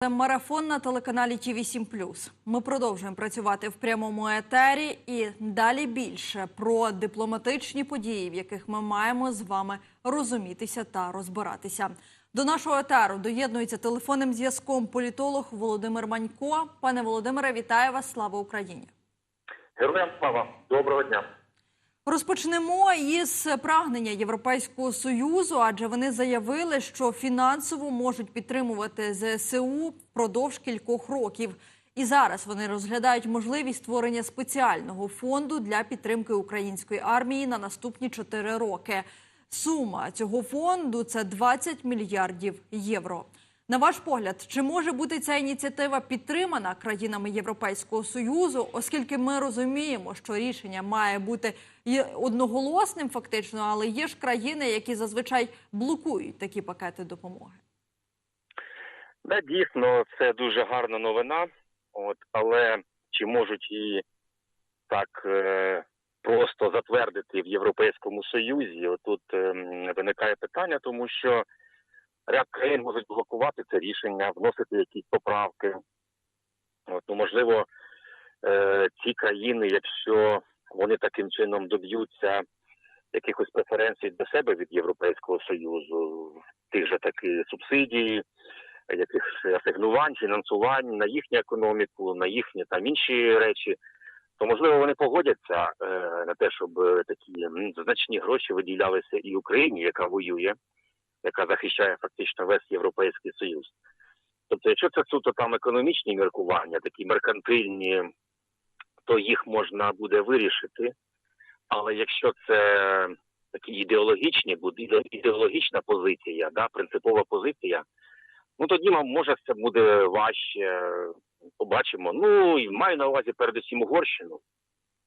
Це марафон на телеканалі ТІВІ 7 Ми продовжуємо працювати в прямому етері і далі більше про дипломатичні події, в яких ми маємо з вами розумітися та розбиратися. До нашого етеру доєднується телефонним зв'язком політолог Володимир Манько. Пане Володимире, вітаю вас! Слава Україні! Героям слава доброго дня. Розпочнемо із прагнення Європейського союзу, адже вони заявили, що фінансово можуть підтримувати ЗСУ впродовж кількох років. І зараз вони розглядають можливість створення спеціального фонду для підтримки української армії на наступні чотири роки. Сума цього фонду це 20 мільярдів євро. На ваш погляд, чи може бути ця ініціатива підтримана країнами Європейського союзу, оскільки ми розуміємо, що рішення має бути одноголосним, фактично, але є ж країни, які зазвичай блокують такі пакети допомоги. Да, дійсно, це дуже гарна новина. От, але чи можуть її так е, просто затвердити в Європейському Союзі? Отут е, виникає питання, тому що ряд країн можуть блокувати це рішення, вносити якісь поправки. От, ну, можливо, е, ці країни, якщо вони таким чином доб'ються якихось преференцій для себе від Європейського Союзу, тих же таки субсидій, якихось асигнувань, фінансувань на їхню економіку, на їхні там інші речі, то можливо вони погодяться е, на те, щоб такі значні гроші виділялися і Україні, яка воює, яка захищає фактично весь європейський союз. Тобто, якщо це суто там економічні міркування, такі меркантильні, то їх можна буде вирішити. Але якщо це такі ідеологічні, ідеологічна позиція, да, принципова позиція, ну тоді може це буде важче. Побачимо. Ну і маю на увазі передусім Угорщину,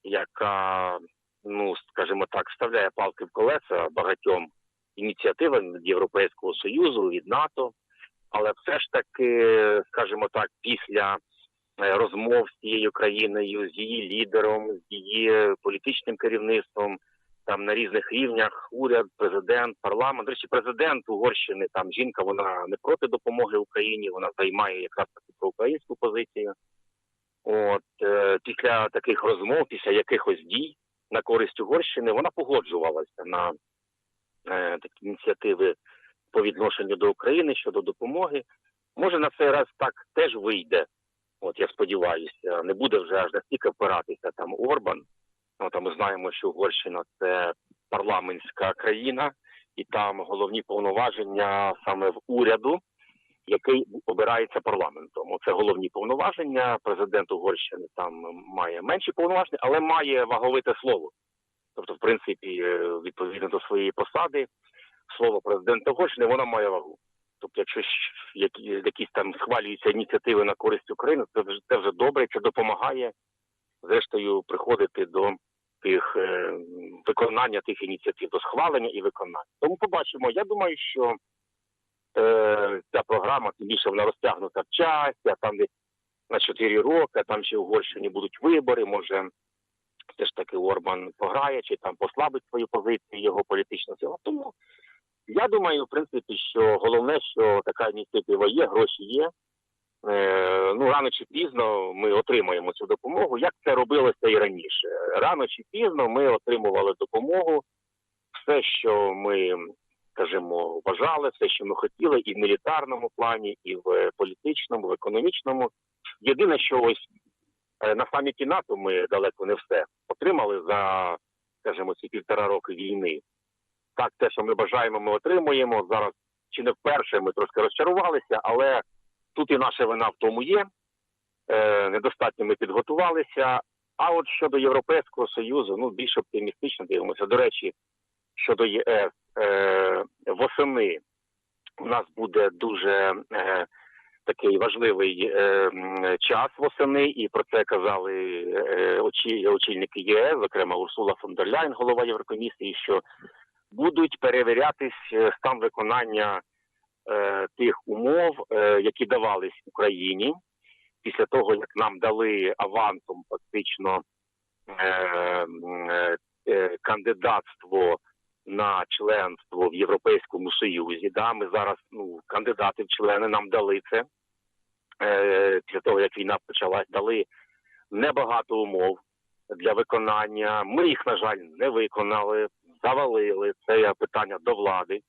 яка, ну скажімо так, вставляє палки в колеса багатьом ініціативам від Європейського Союзу, від НАТО. Але все ж таки, скажімо так, після е, розмов з цією країною, з її лідером, з її політичним керівництвом, там на різних рівнях уряд, президент, парламент. До речі, президент Угорщини, там жінка, вона не проти допомоги Україні, вона займає якраз таку проукраїнську позицію. От е, після таких розмов, після якихось дій на користь Угорщини, вона погоджувалася на такі ініціативи по відношенню до України щодо допомоги. Може на цей раз так теж вийде. От я сподіваюся, не буде вже аж настільки впиратися там Орбан. Ну, там ми знаємо, що Угорщина це парламентська країна, і там головні повноваження саме в уряду, який обирається парламентом. Оце головні повноваження. Президент Угорщини там має менші повноваження, але має ваговите слово. Тобто, в принципі, е, відповідно до своєї посади, слово президента Угорщини воно має вагу. Тобто, якщо які, якісь там схвалюються ініціативи на користь України, це вже це вже добре, це допомагає зрештою приходити до тих е, виконання тих ініціатив, до схвалення і виконання. Тому побачимо. Я думаю, що е, ця програма тим більше вона розтягнута в часі, а там десь на 4 роки, а там ще в Угорщині будуть вибори. Може, все ж таки Орбан пограє чи там послабить свою позицію його політична сила. Тому я думаю, в принципі, що головне, що така ініціатива є, гроші є. Е, ну рано чи пізно ми отримаємо цю допомогу. Як це робилося і раніше? Рано чи пізно ми отримували допомогу. Все, що ми скажімо, вважали, все, що ми хотіли, і в мілітарному плані, і в політичному, в економічному. Єдине, що ось на саміті НАТО ми далеко не все отримали за, скажімо, ці півтора роки війни. Так, те, що ми бажаємо, ми отримуємо. Зараз чи не вперше ми трошки розчарувалися, але тут і наша вина в тому є. Е, недостатньо ми підготувалися. А от щодо Європейського Союзу, ну більш оптимістично дивимося. До речі, щодо ЄС, е, восени у нас буде дуже е, такий важливий е, час восени, і про це казали е, очі, очільники ЄС, зокрема Урсула фон дер Ляйн, голова Єврокомісії, що будуть перевірятись е, стан виконання е, тих умов, е, які давались Україні після того, як нам дали авансом фактично е, е, е, кандидатство на членство в Європейському Союзі. Да, ми зараз ну кандидати в члени нам дали це. е, після того як війна почалась, дали небагато умов для виконання. Ми їх, на жаль, не виконали, завалили. Це питання до влади.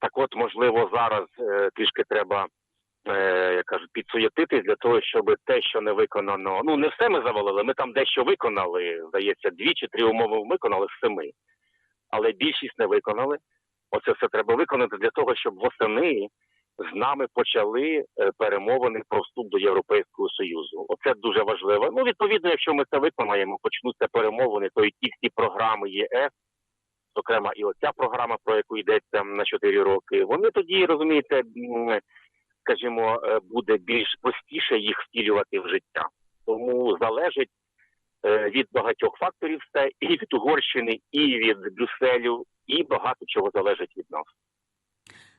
Так, от, можливо, зараз е, трішки треба. е, Як кажуть, підсуєтитись для того, щоб те, що не виконано, ну не все ми завалили. Ми там дещо виконали. Здається, дві чи три умови виконали з семи, але більшість не виконали. Оце все треба виконати для того, щоб восени з нами почали е, перемовини про вступ до Європейського Союзу. Оце дуже важливо. Ну, відповідно, якщо ми це виконаємо, почнуться перемовини, то і ті всі програми ЄС, зокрема, і оця програма, про яку йдеться на 4 роки, вони тоді розумієте, скажімо, е, буде більш простіше їх втілювати в життя. Тому залежить від багатьох факторів все і від Угорщини, і від Брюсселю, і багато чого залежить від нас.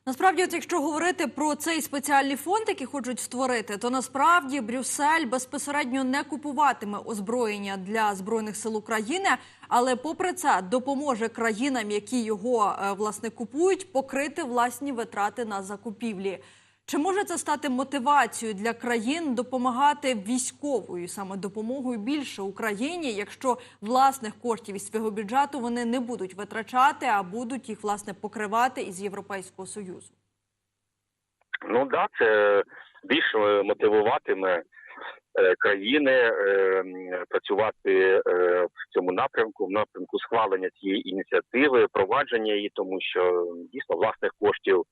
Насправді, от якщо говорити про цей спеціальний фонд, який хочуть створити, то насправді Брюссель безпосередньо не купуватиме озброєння для збройних сил України, але попри це допоможе країнам, які його е, власне купують, покрити власні витрати на закупівлі. Чи може це стати мотивацією для країн допомагати військовою саме допомогою більше Україні, якщо власних коштів із свого бюджету вони не будуть витрачати, а будуть їх власне покривати із Європейського союзу? Ну да, це більше мотивуватиме е, країни е, працювати е, в цьому напрямку, в напрямку схвалення цієї ініціативи, провадження її, тому що дійсно власних коштів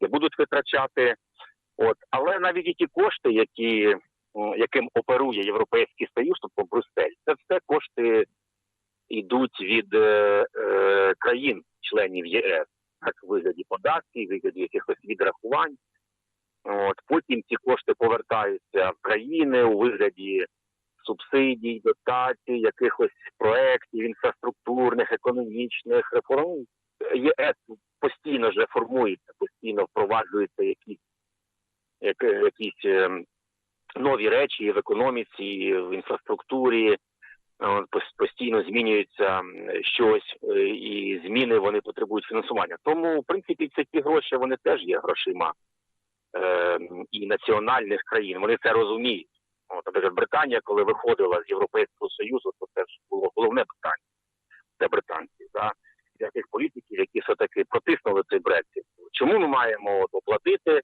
не будуть витрачати. От, але навіть і ті кошти, які яким оперує Європейський Союз, тобто Брюссель, це все кошти йдуть від е, е, країн-членів ЄС, в вигляді податків, вигляді якихось відрахувань. От потім ці кошти повертаються в країни у вигляді субсидій, дотацій, якихось проєктів інфраструктурних, економічних реформ. ЄС постійно вже формується, постійно впроваджуються якісь, як, якісь ем, нові речі в економіці, в інфраструктурі. Постійно змінюється щось, е, і зміни вони потребують фінансування. Тому, в принципі, це ті гроші вони теж є грошима е, і національних країн. Вони це розуміють. От, наприклад, Британія, коли виходила з Європейського Союзу, то це ж було головне питання. Це британці, да? Для тих політиків, які все таки протиснули цей Брексит. Чому ми маємо оплатити,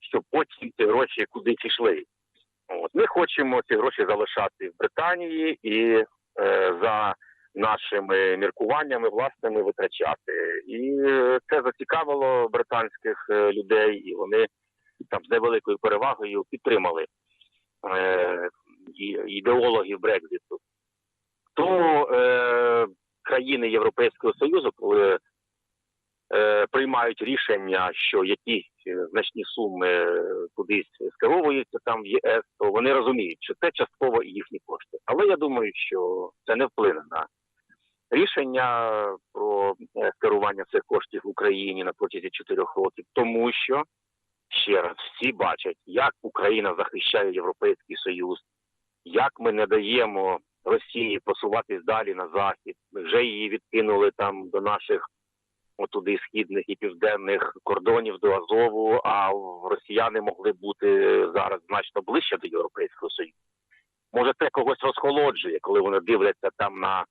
щоб потім ці гроші кудись йшли? От ми хочемо ці гроші залишати в Британії і е, за нашими міркуваннями власними витрачати. І е, це зацікавило британських е, людей, і вони там з невеликою перевагою підтримали е, ідеологів Брекзиту. Тому е, країни Європейського Союзу, коли е, приймають рішення, що якісь е, значні суми е, кудись скеровуються там в ЄС, то вони розуміють, що це частково їхні кошти. Але я думаю, що це не вплине на рішення про е, скерування цих коштів в Україні на протязі чотирьох років, тому що ще раз всі бачать, як Україна захищає Європейський Союз, як ми не даємо Росії просуватись далі на захід. Ми вже її відкинули там до наших отуди східних і південних кордонів до Азову. А росіяни могли бути зараз значно ближче до Європейського Союзу. Може, це когось розхолоджує, коли вони дивляться там на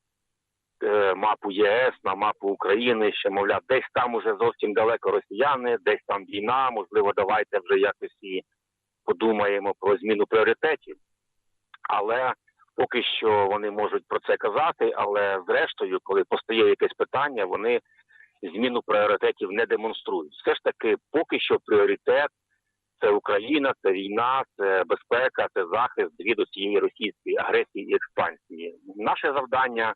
е, мапу ЄС, на мапу України, що мовляв, десь там уже зовсім далеко росіяни, десь там війна. Можливо, давайте вже якось і подумаємо про зміну пріоритетів. Але поки що вони можуть про це казати. Але зрештою, коли постає якесь питання, вони зміну пріоритетів не демонструють. Все ж таки, поки що пріоритет це Україна, це війна, це безпека, це захист від усієї російської агресії і експансії. Наше завдання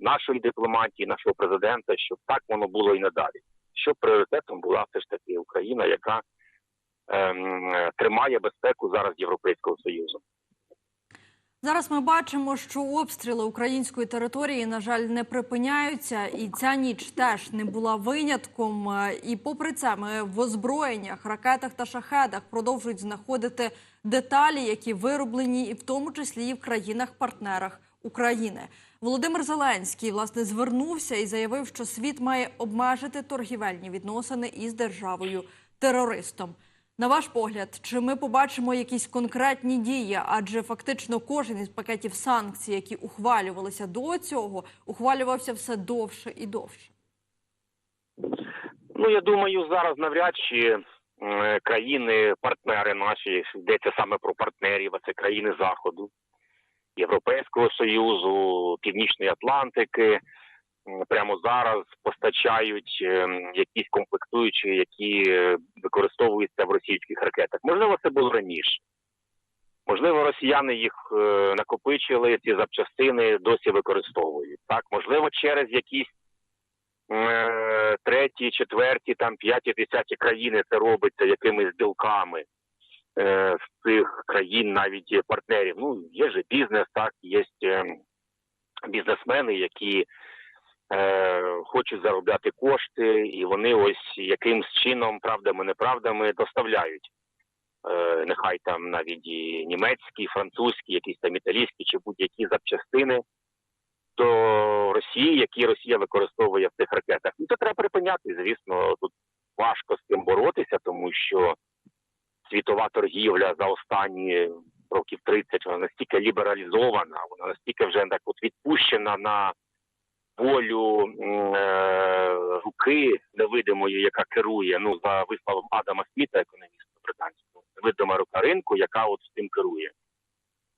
нашої дипломатії, нашого президента, щоб так воно було і надалі. Щоб пріоритетом була все ж таки Україна, яка ем, тримає безпеку зараз Європейського союзу. Зараз ми бачимо, що обстріли української території, на жаль, не припиняються, і ця ніч теж не була винятком. Е, І попри це, ми в озброєннях, ракетах та шахедах продовжують знаходити деталі, які вироблені, і в тому числі і в країнах-партнерах України. Володимир Зеленський власне звернувся і заявив, що світ має обмежити торгівельні відносини із державою терористом. На ваш погляд, чи ми побачимо якісь конкретні дії? Адже фактично кожен із пакетів санкцій, які ухвалювалися до цього, ухвалювався все довше і довше. Ну я думаю, зараз навряд чи е, країни, партнери наші, йдеться саме про партнерів, а це країни Заходу, Європейського Союзу, Північної Атлантики. Прямо зараз постачають е, якісь комплектуючі, які е, використовуються в російських ракетах. Можливо, це було раніше. Можливо, росіяни їх е, накопичили, ці запчастини досі використовують. Так, можливо, через якісь е, треті, четверті, там п'яті, десяті країни це робиться якимись білками з цих країн, навіть партнерів. Ну, є же бізнес, так, є е, бізнесмени, які хочуть заробляти кошти, і вони ось якимсь чином, правдами, неправдами, доставляють. Е, нехай там навіть і німецькі, французькі, якісь там італійські чи будь-які запчастини до Росії, які Росія використовує в цих ракетах. Ну це треба припиняти. Звісно, тут важко з цим боротися, тому що світова торгівля за останні років 30 вона настільки лібералізована, вона настільки вже так от відпущена на волю е, руки невидимої, яка керує, ну за висловом Адама Сміта, економіста британського, невидима рука ринку, яка от цим керує.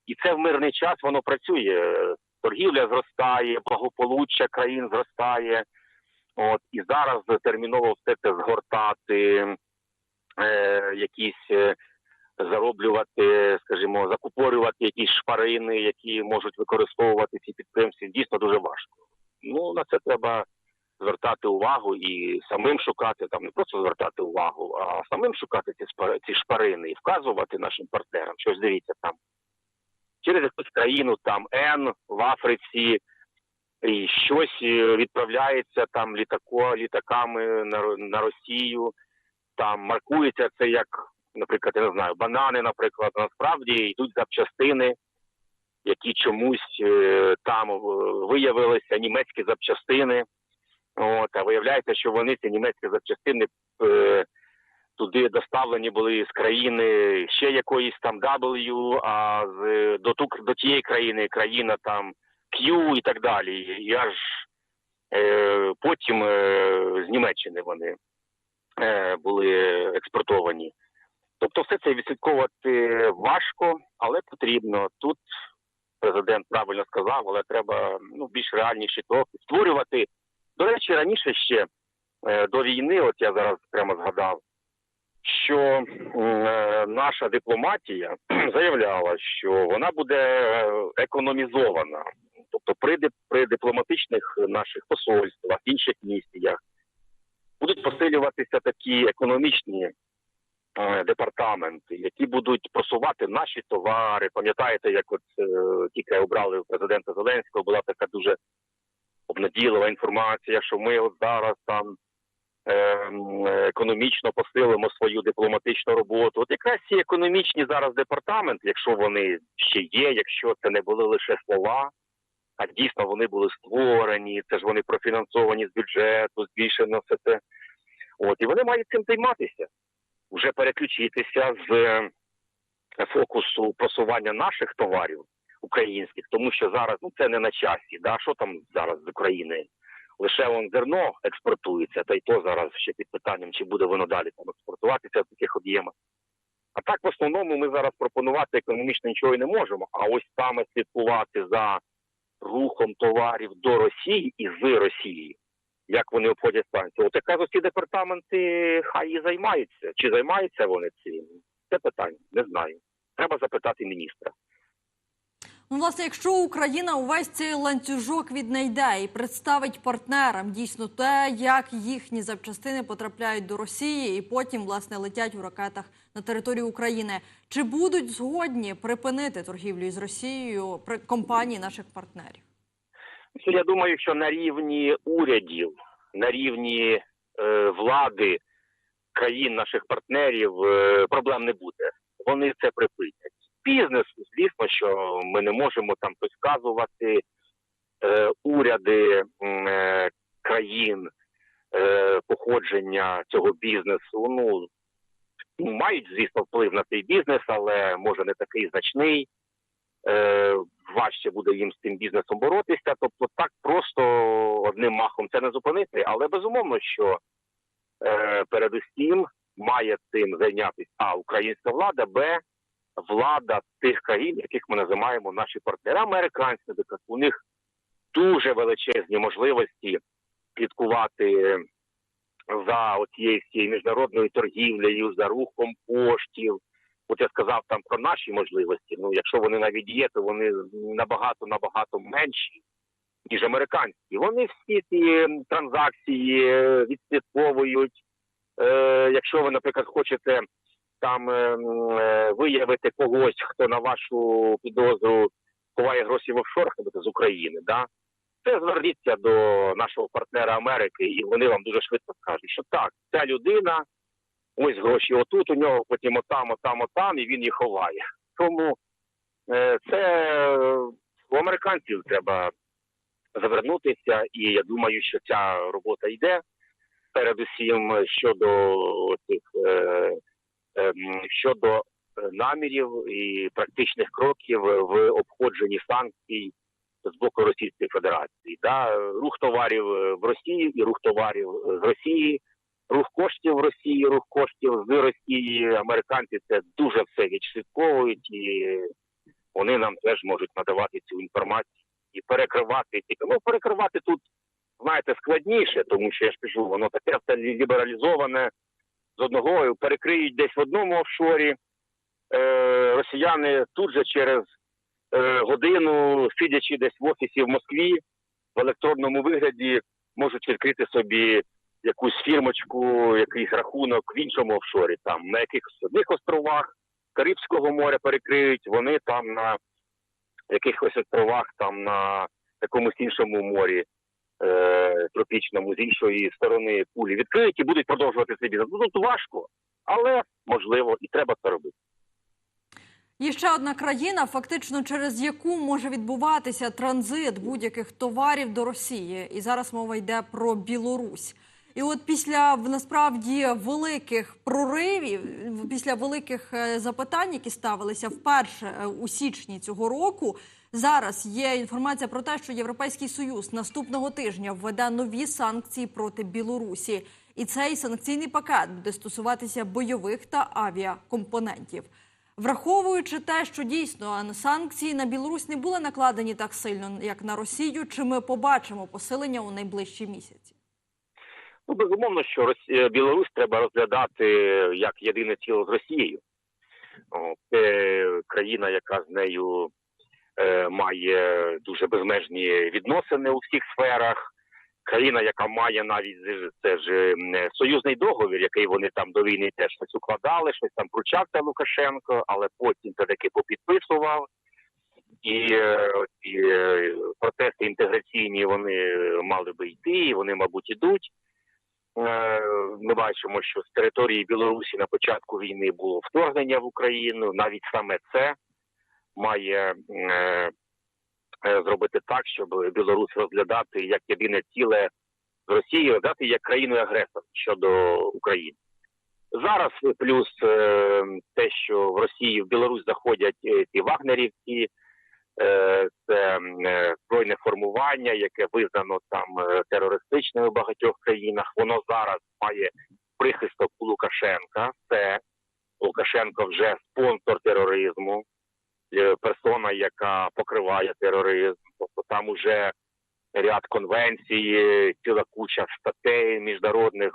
І це в мирний час воно працює. Торгівля зростає, благополуччя країн зростає. От і зараз терміново все це згортати, е, якісь е, зароблювати, скажімо, закупорювати якісь шпарини, які можуть використовувати ці підприємці, дійсно дуже важко. Ну на це треба звертати увагу і самим шукати там не просто звертати увагу, а самим шукати ці ці шпарини і вказувати нашим партнерам, що ось дивіться там через якусь країну, там Н в Африці, і щось е, відправляється там літако, літаками на, на Росію. Там маркується це як, наприклад, я не знаю, банани, наприклад, насправді йдуть запчастини, які чомусь е, там е, виявилися німецькі запчастини. От, а виявляється, що вони ці німецькі запчастини е, туди доставлені були з країни ще якоїсь там W, а з до до тієї країни країна там Q і так далі. І аж потім з Німеччини вони були експортовані. Тобто, все це відслідковувати важко, але потрібно. Тут президент правильно сказав, але треба ну, більш реальніші кроки створювати. До речі, раніше ще е, до війни, от я зараз прямо згадав, що е, наша дипломатія заявляла, що вона буде е, економізована. Тобто при, при дипломатичних наших посольствах, інших місіях будуть посилюватися такі економічні е, департаменти, які будуть просувати наші товари. Пам'ятаєте, як от е, тільки обрали президента Зеленського, була така дуже обнадійлива інформація, що ми от зараз там е, економічно посилимо свою дипломатичну роботу. От якраз ці економічні зараз департаменти, якщо вони ще є, якщо це не були лише слова, а дійсно вони були створені, це ж вони профінансовані з бюджету, збільшено все це. От і вони мають цим займатися, вже переключитися з е, фокусу просування наших товарів українських, тому що зараз ну це не на часі. Да? Що там зараз з України? Лише вон зерно експортується, та й то зараз ще під питанням, чи буде воно далі там експортуватися в таких об'ємах. А так в основному ми зараз пропонувати економічно нічого і не можемо. А ось саме слідкувати за рухом товарів до Росії і з Росії, як вони обходять санкції. От якраз ці департаменти хай і займаються. Чи займаються вони цим? Це питання, не знаю. Треба запитати міністра. Ну, власне, якщо Україна увесь цей ланцюжок віднайде і представить партнерам дійсно те, як їхні запчастини потрапляють до Росії і потім власне летять у ракетах на територію України, чи будуть згодні припинити торгівлю із Росією компанії наших партнерів? Ну, Я думаю, що на рівні урядів, на рівні е, влади країн наших партнерів е, проблем не буде. Вони це припинять. Бізнес, звісно, що ми не можемо там підказувати е, уряди е, країн е, походження цього бізнесу. Ну ну, мають, звісно, вплив на цей бізнес, але може не такий значний. Е, важче буде їм з цим бізнесом боротися. Тобто, так просто одним махом це не зупинити. Але безумовно, що е, передусім має цим зайнятися а українська влада, б влада тих країн, яких ми називаємо наші партнери, американці, наприклад, у них дуже величезні можливості слідкувати за оцією всією міжнародною торгівлею, за рухом коштів. От я сказав там про наші можливості. Ну, якщо вони навіть є, то вони набагато набагато менші, ніж американські. Вони всі ці транзакції е, відслідковують. Е, якщо ви, наприклад, хочете там е, е, виявити когось, хто на вашу підозру ховає гроші в офшорах, з України, да, це зверніться до нашого партнера Америки, і вони вам дуже швидко скажуть, що так, ця людина, ось гроші отут, у нього потім отам, отам, отам, і він їх ховає. Тому е, це у американців треба завернутися, і я думаю, що ця робота йде. Передусім щодо цих е, ем, щодо намірів і практичних кроків в обходженні санкцій з боку Російської Федерації. Да? Рух товарів е, в Росії і рух товарів з Росії, рух коштів Росії, рух коштів з Росії. Американці це дуже все відслідковують, і вони нам теж можуть надавати цю інформацію і перекривати. Ну, перекривати тут, знаєте, складніше, тому що я ж кажу, воно таке все лібералізоване з одного перекриють десь в одному офшорі. Е, росіяни тут же через е, годину, сидячи десь в офісі в Москві, в електронному вигляді можуть відкрити собі якусь фірмочку, якийсь рахунок в іншому офшорі, там на якихось одних островах Карибського моря перекриють, вони там на якихось островах, там на якомусь іншому морі. е, Тропічному з іншої сторони кулі відкриють і будуть продовжувати свій бізнес. Ну, тут важко, але можливо і треба це робити. Є ще одна країна, фактично через яку може відбуватися транзит будь-яких товарів до Росії. І зараз мова йде про Білорусь. І от після насправді великих проривів, після великих е, запитань, які ставилися вперше е, у січні цього року, зараз є інформація про те, що Європейський Союз наступного тижня введе нові санкції проти Білорусі. І цей санкційний пакет буде стосуватися бойових та авіакомпонентів. Враховуючи те, що дійсно санкції на Білорусь не були накладені так сильно, як на Росію, чи ми побачимо посилення у найближчі місяці? Ну, безумовно, що Росія, Білорусь треба розглядати як єдине ціло з Росією. Це країна, яка з нею е, має дуже безмежні відносини у всіх сферах. Країна, яка має навіть це ж союзний договір, який вони там до війни теж щось укладали, щось там кручався Лукашенко, але потім це таки попідписував. І е, ці е, процеси інтеграційні вони мали би йти, і вони, мабуть, ідуть. Е, Ми бачимо, що з території Білорусі на початку війни було вторгнення в Україну. Навіть саме це має е, е, зробити так, щоб Білорусь розглядати як єдине ціле з Росією, розглядати як країною агресором щодо України. Зараз плюс те, що в Росії в Білорусь заходять ці вагнерівці, це е, збройне формування, яке визнано там е, терористичним у багатьох країнах. Воно зараз має прихисток у Лукашенка. Це Лукашенко вже спонсор тероризму, е, персона, яка покриває тероризм. Тобто там уже ряд конвенцій, е, ціла куча статей міжнародних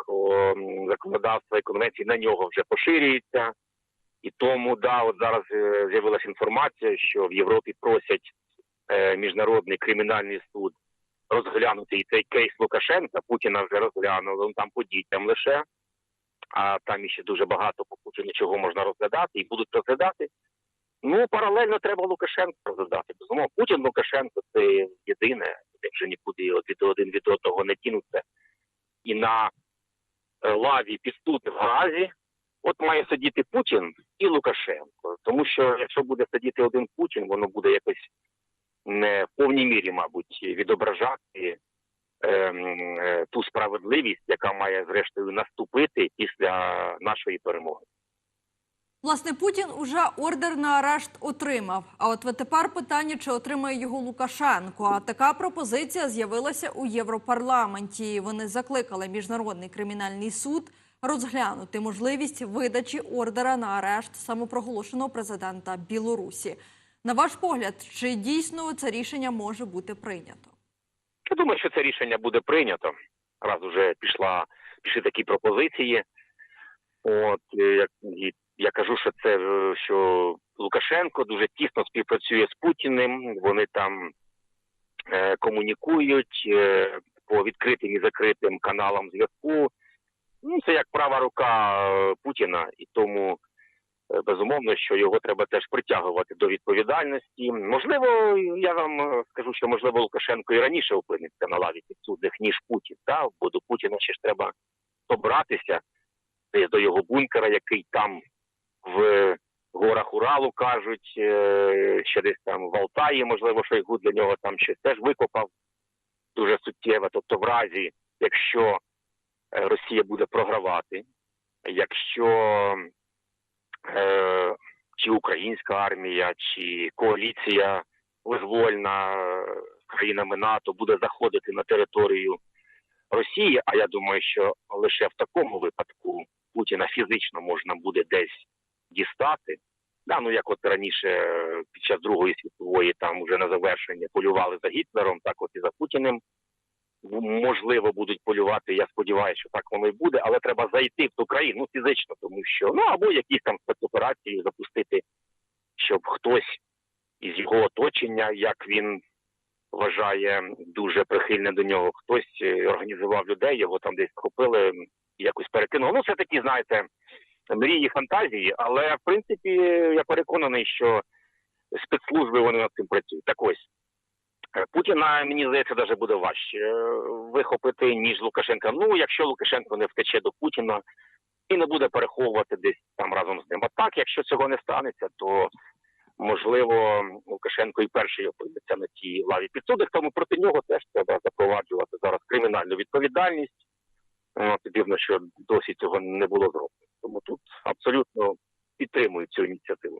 законодавства і конвенцій на нього вже поширюється. І тому да, от зараз е, з'явилася інформація, що в Європі просять е, міжнародний кримінальний суд розглянути і цей кейс Лукашенка. Путіна вже розглянули ну, там по дітям лише, а там іще дуже багато по чого можна розглядати і будуть розглядати. Ну паралельно треба Лукашенка розглядати. Безумовно, Путін Лукашенко це єдине, вже нікуди від один від одного не тінуться. І на е, лаві підступів в Газі от має сидіти Путін і Лукашенко. Тому що якщо буде сидіти один Путін, воно буде якось не в повній мірі, мабуть, відображати ем, е, ту справедливість, яка має зрештою наступити після нашої перемоги. Власне, Путін уже ордер на арешт отримав. А от тепер питання, чи отримає його Лукашенко. А така пропозиція з'явилася у Європарламенті. Вони закликали міжнародний кримінальний суд розглянути можливість видачі ордера на арешт самопроголошеного президента Білорусі. На ваш погляд, чи дійсно це рішення може бути прийнято? Я думаю, що це рішення буде прийнято. Раз уже пішла пішли такі пропозиції. От е, як я кажу, що це що Лукашенко дуже тісно співпрацює з Путіним. Вони там е, комунікують е, по відкритим і закритим каналам зв'язку. Ну, це як права рука е, Путіна, і тому е, безумовно, що його треба теж притягувати до відповідальності. Можливо, я вам е, скажу, що можливо Лукашенко і раніше опиниться на лаві підсудних, ніж Путін. Та? Бо до Путіна ще ж треба добратися до його бункера, який там в горах Уралу кажуть, е, що десь там в Алтаї, можливо, Шойгу для нього там щось теж викопав дуже суттєво. Тобто, в разі, якщо Росія буде програвати, якщо е, чи українська армія, чи коаліція визвольна е, країнами НАТО буде заходити на територію Росії, а я думаю, що лише в такому випадку Путіна фізично можна буде десь дістати. Да, ну як от раніше е, під час Другої світової там уже на завершення полювали за Гітлером, так от і за Путіним. Можливо, будуть полювати. Я сподіваюся, що так воно і буде, але треба зайти в ту країну ну, фізично, тому що ну або якісь там спецоперації запустити, щоб хтось із його оточення, як він вважає дуже прихильне до нього, хтось е, організував людей, його там десь схопили, якось перекинули. Ну, це такі, знаєте, мрії, фантазії, але в принципі я переконаний, що спецслужби вони над цим працюють. Так ось. Е, Путіна, мені здається, даже буде важче е, вихопити, ніж Лукашенка. Ну, якщо Лукашенко не втече до Путіна і не буде переховувати десь там разом з ним. А так, якщо цього не станеться, то можливо Лукашенко і перший опиниться на тій лаві підсудних, тому проти нього теж треба запроваджувати зараз кримінальну відповідальність. Дивно, що досі цього не було зроблено. Тому тут абсолютно підтримую цю ініціативу.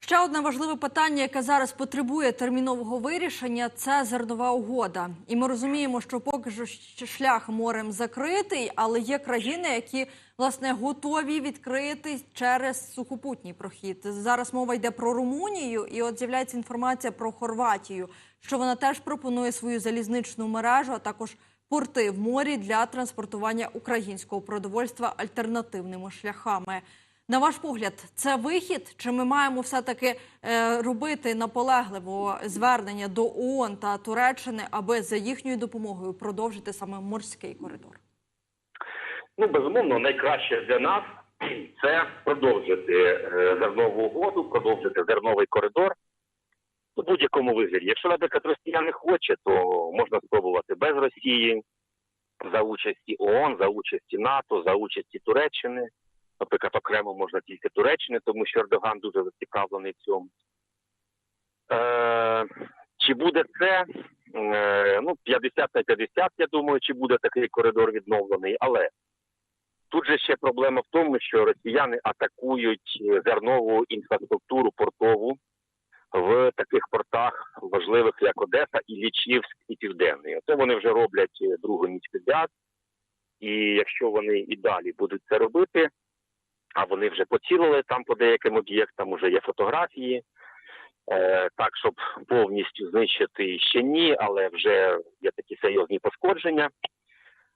Ще одне важливе питання, яке зараз потребує термінового вирішення, це зернова угода. І ми розуміємо, що поки що шлях морем закритий, але є країни, які власне готові відкрити через сухопутній прохід. Зараз мова йде про Румунію, і от з'являється інформація про Хорватію, що вона теж пропонує свою залізничну мережу, а також порти в морі для транспортування українського продовольства альтернативними шляхами. На ваш погляд, це вихід? Чи ми маємо все-таки е, робити наполегливо звернення до ООН та Туреччини, аби за їхньою допомогою продовжити саме морський коридор? Ну, безумовно, найкраще для нас це продовжити е, зернову угоду, продовжити зерновий коридор у будь-якому вигляді. Якщо, наприклад, Росія не хоче, то можна спробувати без Росії за участі ООН, за участі НАТО, за участі Туреччини. Наприклад, окремо можна тільки Туреччини, тому що Ердоган дуже зацікавлений в цьому. Е, чи буде це? Е, ну, 50 на 50, я думаю, чи буде такий коридор відновлений, але тут же ще проблема в тому, що росіяни атакують зернову інфраструктуру портову в таких портах важливих, як Одеса, і Лічівськ, і Південний. Оце вони вже роблять е, другу ніч підряд. І якщо вони і далі будуть це робити, а вони вже поцілили там по деяким об'єктам, вже є фотографії. Е, так, щоб повністю знищити ще ні, але вже є такі серйозні пошкодження.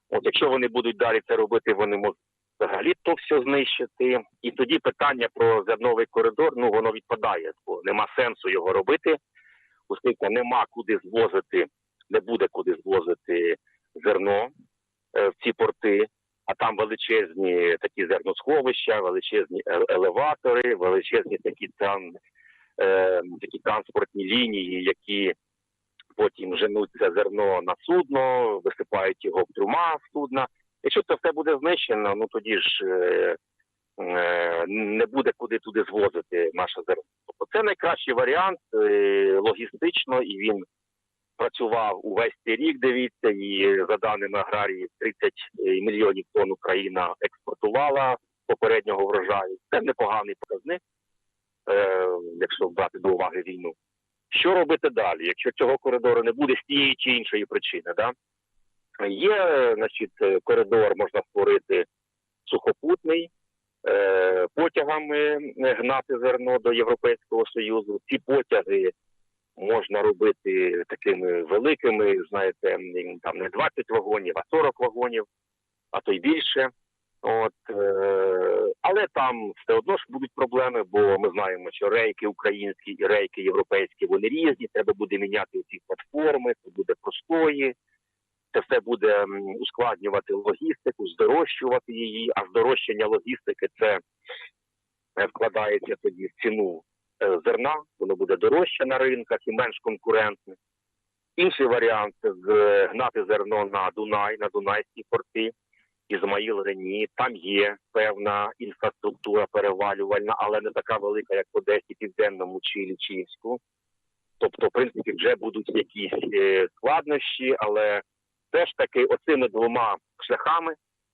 От якщо вони будуть далі це робити, вони можуть взагалі то все знищити. І тоді питання про зерновий коридор, ну воно відпадає, бо нема сенсу його робити, оскільки нема куди звозити, не буде куди звозити зерно е, в ці порти. А там величезні такі зерносховища, величезні е- елеватори, величезні такі там е, такі транспортні лінії, які потім женуть це зерно на судно, висипають його в трюма в судна. Якщо це все буде знищено, ну тоді ж е, е, не буде куди туди звозити наше зерно. Тобто це найкращий варіант е, логістично, і він працював увесь цей рік. Дивіться, і за даними аграрії, 30 мільйонів тонн Україна експортувала попереднього врожаю. Це непоганий показник, е, якщо брати до уваги війну. Що робити далі, якщо цього коридору не буде з тієї чи іншої причини? Да? Є, значить, е, коридор можна створити сухопутний, е, потягами е, гнати зерно до Європейського Союзу. Ці потяги можна робити такими великими, знаєте, там не 20 вагонів, а 40 вагонів, а то й більше. От, е, але там все одно ж будуть проблеми, бо ми знаємо, що рейки українські і рейки європейські вони різні. Треба буде міняти ці платформи, це буде простої. Це все буде ускладнювати логістику, здорожчувати її, а здорожчання логістики це е, вкладається тоді в ціну зерна, воно буде дорожче на ринках і менш конкурентне. Інший варіант гнати зерно на Дунай, на Дунайські порти, Ізмаїл Рені. Там є певна інфраструктура перевалювальна, але не така велика, як в Одесі, Південному чи Лічівську. Тобто, в принципі, вже будуть якісь е, складнощі, але все ж таки оцими двома шляхами,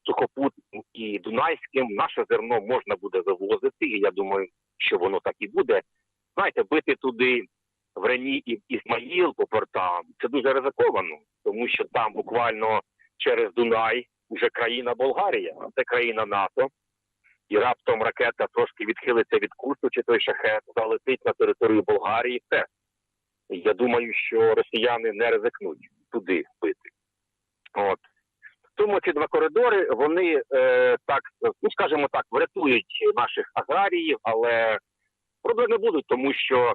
сухопутним і Дунайським, наше зерно можна буде вивозити, і я думаю, що воно так і буде. Знаєте, бити туди в Рені і в Ізмаїл по портам це дуже ризиковано, тому що там буквально через Дунай вже країна Болгарія, а це країна НАТО. І раптом ракета трошки відхилиться від курсу, чи той шахет залетить на територію Болгарії. Все. Я думаю, що росіяни не ризикнуть туди бити. От. Тому ці два коридори вони е, так, ну скажімо так, врятують наших аграріїв, але проблеми будуть, тому що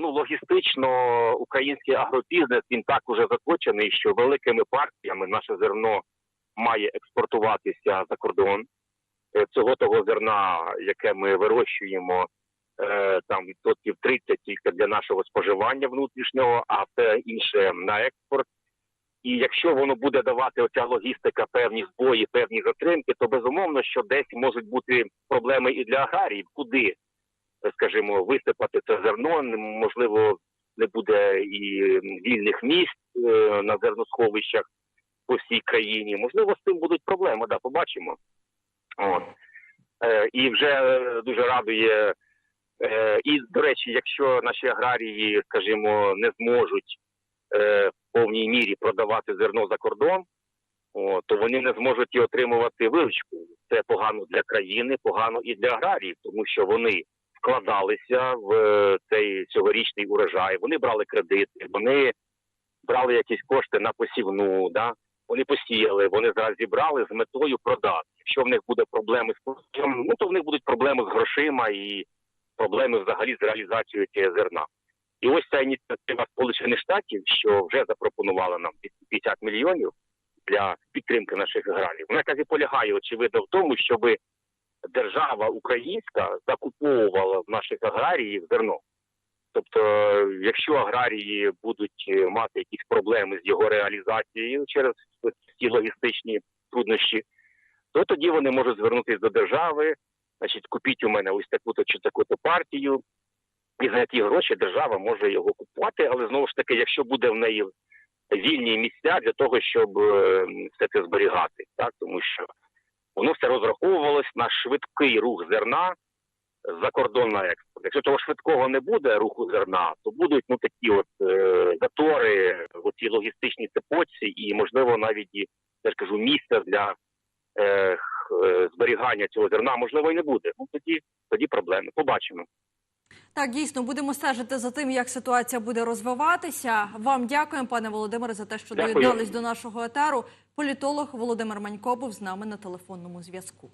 ну, логістично український агробізнес він так уже заточений, що великими партіями наше зерно має експортуватися за кордон. Е, Цього того зерна, яке ми вирощуємо, е, там відсотків 30 тільки для нашого споживання внутрішнього, а все інше на експорт. І якщо воно буде давати оця логістика певні збої, певні затримки, то безумовно, що десь можуть бути проблеми і для аграріїв, куди, скажімо, висипати це зерно, можливо, не буде і вільних місць е, на зерносховищах по всій країні. Можливо, з цим будуть проблеми, да, побачимо. От. Е, і вже е, дуже радує. І, до речі, якщо наші аграрії, скажімо, не зможуть повній мірі продавати зерно за кордон, о, то вони не зможуть і отримувати виручку. Це погано для країни, погано і для аграріїв, тому що вони вкладалися в е, цей цьогорічний урожай, вони брали кредити, вони брали якісь кошти на посівну, да? вони посіяли, вони зараз зібрали з метою продати. Якщо в них буде проблеми з ну то в них будуть проблеми з грошима і проблеми взагалі з реалізацією цього зерна. І ось ця ініціатива Сполучених Штатів, що вже запропонувала нам 50 мільйонів для підтримки наших аграріїв. Вона якраз і полягає очевидно в тому, щоб держава українська закуповувала в наших аграріїв зерно. Тобто, якщо аграрії будуть е, мати якісь проблеми з його реалізацією через ці логістичні труднощі, то тоді вони можуть звернутися до держави, значить, купіть у мене ось таку-то чи таку-то партію, і за ті гроші держава може його купувати, але знову ж таки, якщо буде в неї вільні місця для того, щоб е, все це зберігати, так тому що воно все розраховувалось на швидкий рух зерна за кордон на експорт. Якщо того швидкого не буде руху зерна, то будуть ну такі от е, затори в цій логістичній цепочці, і можливо навіть і я ж кажу місця для е, е, зберігання цього зерна можливо і не буде. Ну тоді тоді проблеми. Побачимо. Так, дійсно, будемо стежити за тим, як ситуація буде розвиватися. Вам дякуємо, пане Володимире, за те, що доєднались до нашого етеру. Політолог Володимир Манько був з нами на телефонному зв'язку.